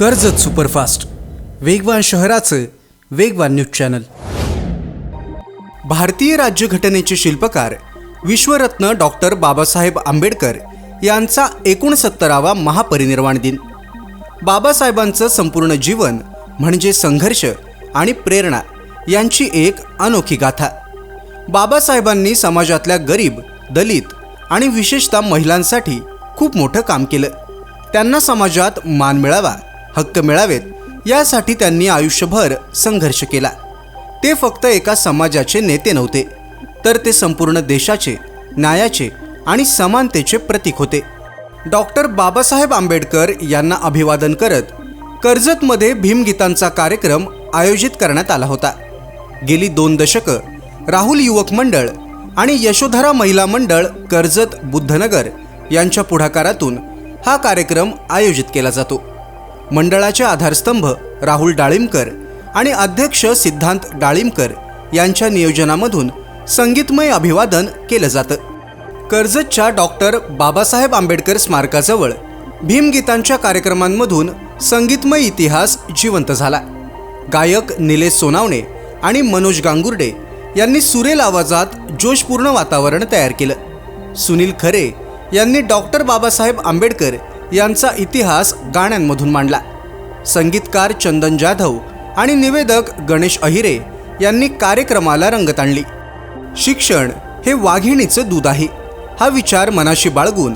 Karjat superfast. वेगवान शहराचं वेगवान न्यूज चॅनल. भारतीय राज्यघटनेचे शिल्पकार विश्वरत्न डॉक्टर बाबासाहेब आंबेडकर यांचा एकोणसत्तरावा महापरिनिर्वाण दिन. बाबासाहेबांचं संपूर्ण जीवन म्हणजे संघर्ष आणि प्रेरणा यांची एक अनोखी गाथा. बाबासाहेबांनी समाजातल्या गरीब दलित आणि विशेषतः महिलांसाठी खूप मोठं काम केलं. त्यांना समाजात मान मिळावा हक्क मिळावेत यासाठी त्यांनी आयुष्यभर संघर्ष केला. ते फक्त एका समाजाचे नेते नव्हते तर ते संपूर्ण देशाचे न्यायाचे आणि समानतेचे प्रतीक होते. डॉक्टर बाबासाहेब आंबेडकर यांना अभिवादन करत कर्जतमध्ये भीमगीतांचा कार्यक्रम आयोजित करण्यात आला होता. गेली दोन दशकं राहुल युवक मंडळ आणि यशोधरा महिला मंडळ कर्जत बुद्धनगर यांच्या पुढाकारातून हा कार्यक्रम आयोजित केला जातो. मंडळाचे आधारस्तंभ राहुल डाळिंबकर आणि अध्यक्ष सिद्धांत डाळिंबकर यांच्या नियोजनामधून संगीतमय अभिवादन केलं जातं. कर्जतच्या डॉक्टर बाबासाहेब आंबेडकर स्मारकाजवळ भीमगीतांच्या कार्यक्रमांमधून संगीतमय इतिहास जिवंत झाला. गायक निलेश सोनावणे आणि मनोज गांगुर्डे यांनी सुरेल आवाजात जोशपूर्ण वातावरण तयार केलं. सुनील खरे यांनी डॉक्टर बाबासाहेब आंबेडकर यांचा इतिहास गाण्यांमधून मांडला. संगीतकार चंदन जाधव आणि निवेदक गणेश अहिरे यांनी कार्यक्रमाला रंगत आणली. शिक्षण हे वाघिणीचं दूध आहे. हा विचार मनाशी बाळगून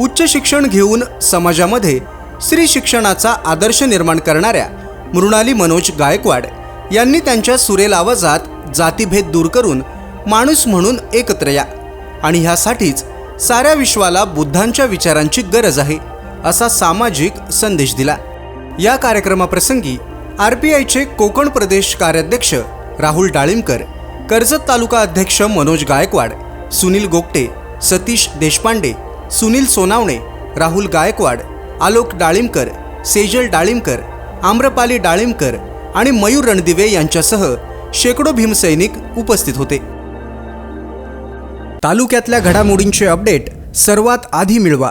उच्च शिक्षण घेऊन समाजामध्ये स्त्री शिक्षणाचा आदर्श निर्माण करणाऱ्या मृणाली मनोज गायकवाड यांनी त्यांच्या सुरेल आवाजात जातीभेद दूर करून माणूस म्हणून एकत्र या. आणि ह्यासाठीच साऱ्या विश्वाला बुद्धांच्या विचारांची गरज आहे. असा सामाजिक संदेश दिला. या कार्यक्रमाप्रसंगी आर पी आयचे कोकण प्रदेश कार्याध्यक्ष राहुल डाळिंबकर कर्जत तालुका अध्यक्ष मनोज गायकवाड सुनील गोगटे सतीश देशपांडे सुनील सोनावणे राहुल गायकवाड आलोक डाळिंबकर सेजल डाळिंबकर आम्रपाली डाळिंबकर आणि मयूर रणदिवे यांच्यासह शेकडो भीमसैनिक उपस्थित होते. तालुक्यातल्या घडामोडींचे अपडेट सर्वात आधी मिळवा.